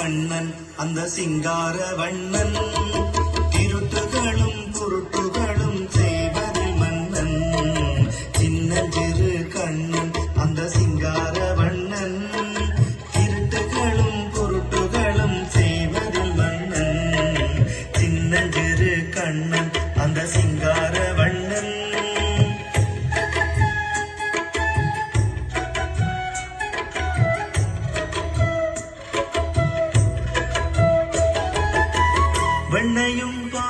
கண்ணன் அந்த சிங்கார வண்ணன். வெண்ணையும் பா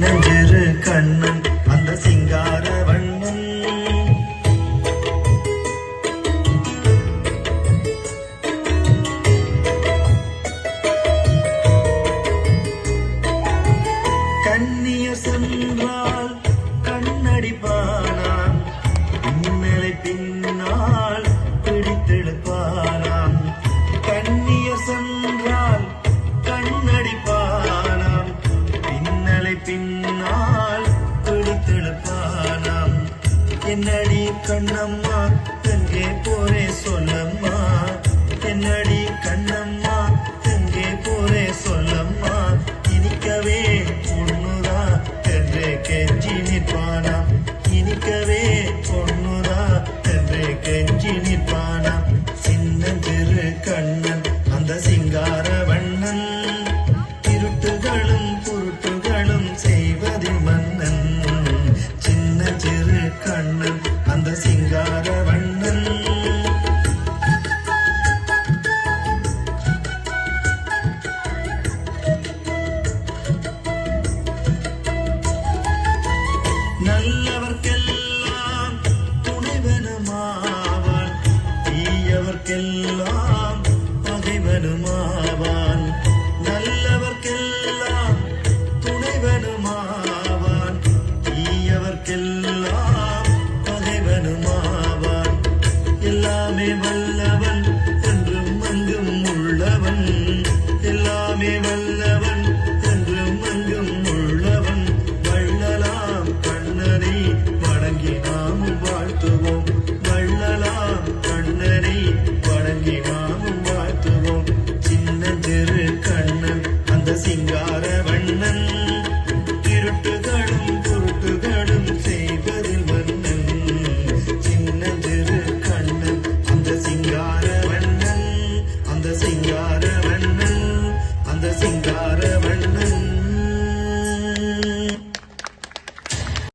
நெஞ்சிறு கண்ணன் என்னடி கண்ணம்மா? எங்கே போரே சொல்லம்மா. என்னடி கண்ணம்மா? எங்கே போரே சொல்லம்மா. இனிக்கவே பொண்ணுதா? என்றே கெஞ்சி நிற்பானாம் இனிக்கவே பொண்ணுதா? என்றே கெஞ்சி நிற்பானாம் சின்னஞ்சிறு கண்ணன் அந்த சிங்கார கண்ணன் அந்த சிங்கார எல்லாமே வல்லவன் என்றும் அங்கும் உள்ளவன். எல்லாமே வல்லவன் என்றும் அங்கும் உள்ளவன். வள்ளலாம் கண்ணனை வணங்கி நாமும் வாழ்த்துவோம். வள்ளலாம் கண்ணனை வணங்கி நாம்